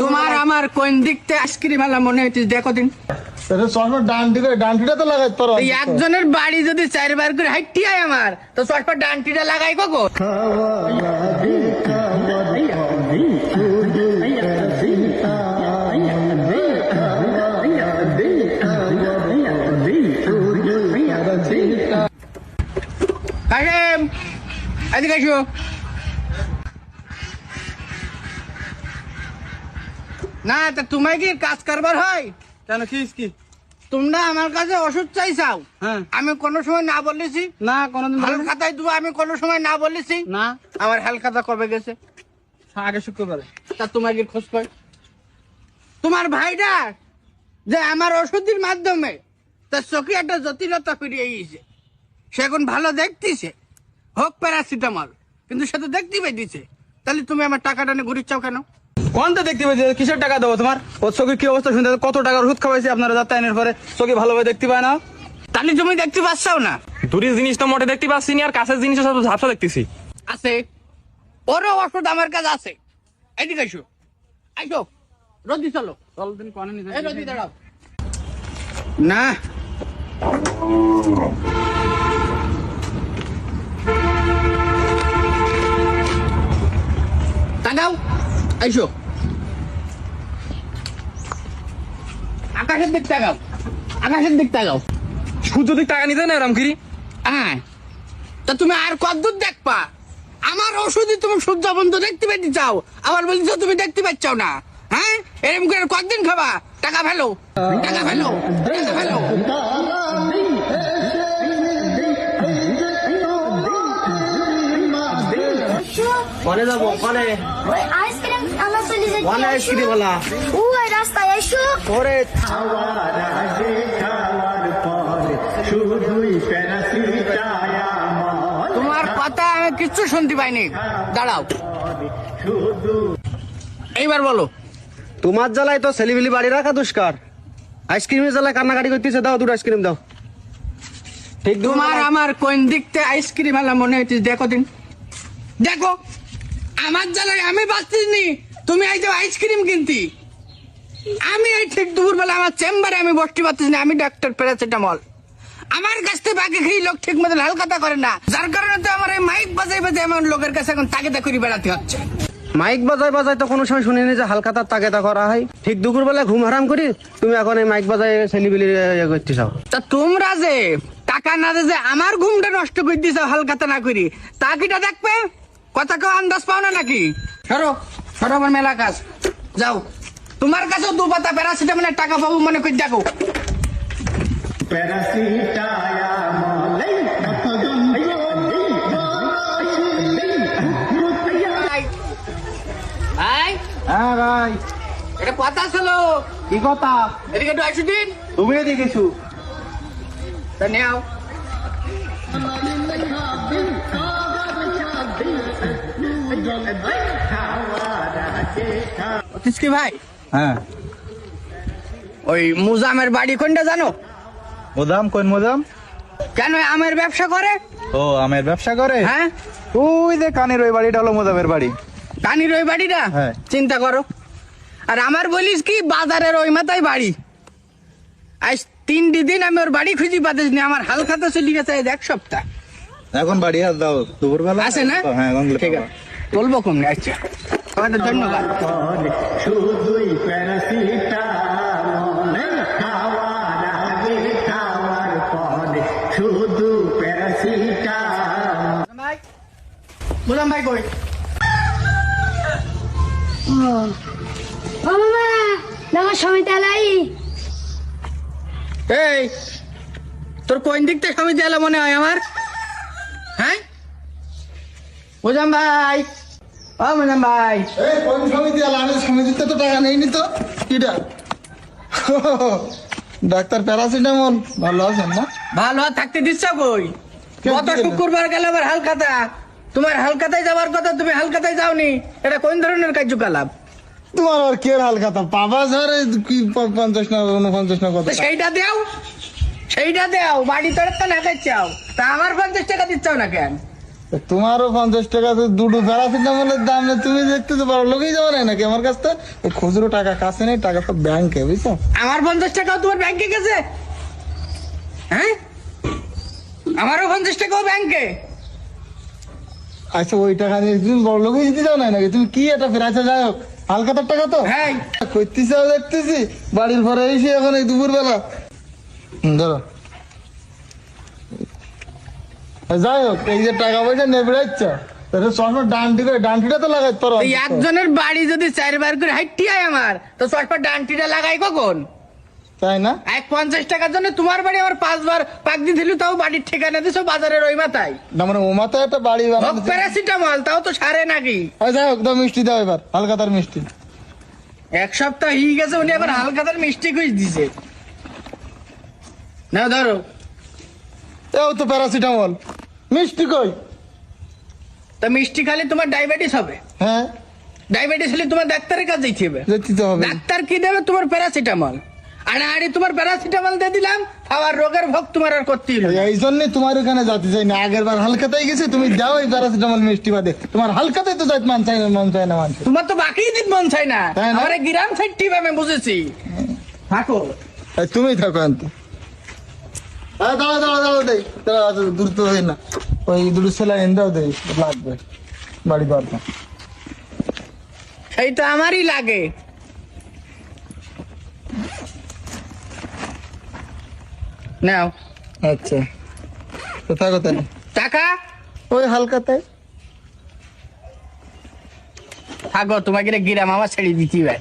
তোমার আমার কোন দিকতে আইসক্রিম আলা মনে হইতিস দেখো দিন। এটা চশমা ডান্টি ডান্টিটা তো লাগাইতে পারো। একজনের বাড়ি যদি চারবার করে হাইটি হয় আমার তো চশমা ডান্টিটা লাগাই কখন কাশেম এদিকে এসো। না তা তোমায় কি কাজ কারবার হয়? কেন কি? তোমরা আমার কাছে ওষুধ চাইছাও? হ্যাঁ। আমি কোনো সময় না বলেছি না কোনোদিন বলিনি। হালখাতায় দেবো আমি কোনো সময় না বলেছি না। আমার হালখাতা কবে গেছে? আগে শুক্রবারে। তা তোমার কি খোঁজ পাই তোমার ভাইটা যে আমার ওষুধের মাধ্যমে তার চোখে একটা জটিলতা ফিরিয়ে গিয়েছে সে এখন ভালো দেখতেছে। হোক প্যারাসিটামল কিন্তু সে তো দেখতে পাইতেছে। তাহলে তুমি আমার টাকাটা নিয়ে ঘুরিচ্ছাও কেন? কোনটা দেখতে পাচ্ছি কিসের টাকা দেবো তোমার? ওর চোখের কি অবস্থা শুনতে কত টাকার ওষুধ খাওয়াইছি আপনারা যাত্রা আইনের পরে? চোখে ভালোভাবে দেখতে পায় না। তাহলে তুমি দেখতে পাচ্ছাও না? দূরের জিনিস তো মোটে দেখতে পাচ্ছি না আর কাছের জিনিস সব ঝাপসা দেখতেছি। আছে। ওরও ওষুধ আমার কাছে আছে। এদিকে আইসো। রদি চলো। চলদিন কনে এই রদি দাঁড়াও। না। তাকাও। আইসো। আকাশের দিক তাকাও। আকাশের দিক তাকাও। সূর্য দিক টাকা নিতে না রামগিরি? হ্যাঁ তা তুমি আর কতদূর দেখবা? আমার ওষুধই তুমি সূর্য বন্ধ দেখতে পেতে চাও। আবার বলছো তুমি দেখতে পাচ্ছাও না। হ্যাঁ? এরকম করে কতদিন খাবা? টাকা ফেলো। টাকা ফেলো। টাকা ফেলো। কনে যাব কনে ওই আইসক্রিম আনা চলে যাচ্ছে কনে আইসক্রিম বলা ওই রাস্তায় এসো। ওরে তোমার কথা আমি কিচ্ছু শুনতে পাইনি। দাঁড়াও। এইবার বলো। তোমার জ্বালায় তো ছেলিবিলি বাড়ি রাখা দুষ্কার। আইসক্রিমের জ্বালায় কান্নাকাটি করতেছে দাও দুটো আইসক্রিম দাও। ঠিক তোমার আমার কোন দিকতে আইসক্রিম আলা মনে হইতিস দেখো দিন। দেখো আমার জ্বালায় আমি বাঁচতিনি তুমি এই যে আইসক্রিম কিনতি? আমি এই ঠিক দুপুরবেলা আমার চেম্বারে আমি বসতে পারতেছি না আমি ডাক্তার প্যারাসিটামল আমার কাছ থেকে বাকি খেয়ে লোক ঠিক মতো হালকাতা করে না। যার কারণে তো আমার এই মাইক বাজাই বাজাই এমন লোকের কাছে এখন তাকে করে বেড়াতে হচ্ছে। মাইক বাজায় বাজায় তো কোনো সময় শুনিনি যে হালকাতার তাগেতা করা হয়। ঠিক দুপুর বেলা ঘুম হারাম করি তুমি এখন এই মাইক বাজায় ছেলিবিলি ইয়ে করতে চাও। তা তোমরা যে টাকা না যে আমার ঘুমটা নষ্ট করে দিছ হালকাতা না করি তা কিটা দেখবে? কথা কেউ আন্দাজ পাও না নাকি? সরো সরো আমার মেলা কাজ। যাও। তোমার কাছেও দু পাতা প্যারাসিটামলের টাকা পাবো মনে করে দেখো। আই হ্যাঁ ভাই। এটা কথা ছিল। কি কথা? এদিকে একটু আসু দিন। তুমি দেখেছ। তা নেও কি ভাই? হ্যাঁ। ওই মুজামের বাড়ি কোনটা জানো? মোদাম কোন মোদাম কেন আমের ব্যবসা করে? ও আমের ব্যবসা করে? হ্যাঁ। ওই যে কানের ওই বাড়িটা হলো মোদামের বাড়ি। কানির ওই বাড়িটা? হ্যাঁ। চিন্তা করো। আর আমার বলিস কি বাজারের ওই মাথায় বাড়ি। আজ তিনটি দিন আমি ওর বাড়ি খুঁজি পাতিস নি আমার হালখাতা চলে গেছে এক সপ্তাহ। এখন বাড়ি আর দাও দুপুরবেলা। আছে না? হ্যাঁ ঠিক আছে। বলব কমনি আচ্ছা। তোমাদের ধন্যবাদ। ভাই বুঝলাম ভাই কই? মামা দেখো সমিত আলাই এই তোর কোন দিক থেকে সমিতি এলো মনে হয় আমার? হ্যাঁ? বুঝলাম ভাই। ও ভাই এই কোন সমিতি আলা আমি সমিতিতে তো টাকা নেইনি তো। কিটা? Doctor paracetamol. ভালো আছেন না? ভালো থাকতে দিচ্ছ কই? কেন গত দিলে শুক্রবার গেল আবার হালকাতা। তোমার হালকাতায় কথা তুমি হালকাতায় যাওনি। এটা কোন ধরনের কার্যকলাপ? তোমার আর কে হাল কথা পাবা স্যার কি পঞ্চাশ না উনপঞ্চাশ না সেইটা দেও। সেইটা দেও। বাড়ি তোর তো না চাও তা আমার পঞ্চাশ টাকা দিচ্ছাও না কেন? তোমারও পঞ্চাশ টাকা তো দুটো প্যারাসিটামলের দাম না তুমি দেখতে তো পারো লোকেই যাবে না নাকি আমার কাছ থেকে? ওই খুচরো টাকা কাছে নেই টাকা সব ব্যাংকে বুঝছ? আমার পঞ্চাশ টাকাও তোমার ব্যাংকে গেছে? হ্যাঁ? আমারও পঞ্চাশ টাকাও ব্যাংকে? আচ্ছা ওই টাকা নিয়ে তুমি বড় লোকেই দিতে যাও না নাকি? তুমি কি এটা ফের আচ্ছা যাই হোক হালকাতার টাকা তো? হ্যাঁ। করতেছি দেখতেছি বাড়ির পরে এসে এখন এই দুপুর বেলা ধরো। যাই হোক এই যে টাকা পয়সা নেবে বেড়াচ্ছ তাহলে চশমা ডানটি করে ডানটিটা তো লাগাই এই একজনের বাড়ি যদি চারবার করে হাইটি হয় আমার তো চশমা ডান্টিটা লাগাই কখন? তাই না? এক পঞ্চাশ টাকার জন্য তোমার বাড়ি আমার পাঁচবার পাক দিয়ে দিল তাও বাড়ির ঠিকানা দিছো বাজারের ওই মাথায়। না মানে ওমা তো একটা বাড়ি প্যারাসিটামল তাও তো সারে নাকি? যাই হোক দাও মিষ্টি দাও এবার হালকাতার মিষ্টি। এক সপ্তাহ হয়ে গেছে উনি আবার হালকাতার মিষ্টি খুঁজ দিছে। না ধরো। এও তো প্যারাসিটামল মিষ্টি কই? তা মিষ্টি খালি তোমার ডায়াবেটিস হবে। হ্যাঁ। ডায়াবেটিস হলে তোমার ডাক্তারের কাছে যেতে হবে। যেতে তো হবে। ডাক্তার কি দেবে? তোমার প্যারাসিটামল। আড়ে আড়ে তোমার প্যারাসিটামল দিয়ে দিলাম খাওয়ার রোগের ভোগ তোমার আর করতেই হবে। এই জন্যই তোমার ওখানে যেতে চাই না। আগের বার হালকাতাই গেছে তুমি যাও এই প্যারাসিটামল মিষ্টি বাদে। তোমার হালকাতাই তো যাইতে মান চাই না মন চাই না মানুষ। তোমার তো বাকি দিন মন চাই না? আমার গ্রাম সাইড টিপ আমি বুঝেছি। থাকো। তুমি থাকো আনতে দাঁড়া দাঁড়া দাঁড়া দেই দাঁড়া আচ্ছা, দ্রুত হই না। ওই দুটো ছেলে দাও দেই লাগবে। বাড়ি দরকার সেই তো আমারই লাগে। নাও। আচ্ছা। তো থাকো টাকা? ওই হালকাতাই থাকো তোমাকে গ্রাম আমার ছেড়ে দিতে হবে।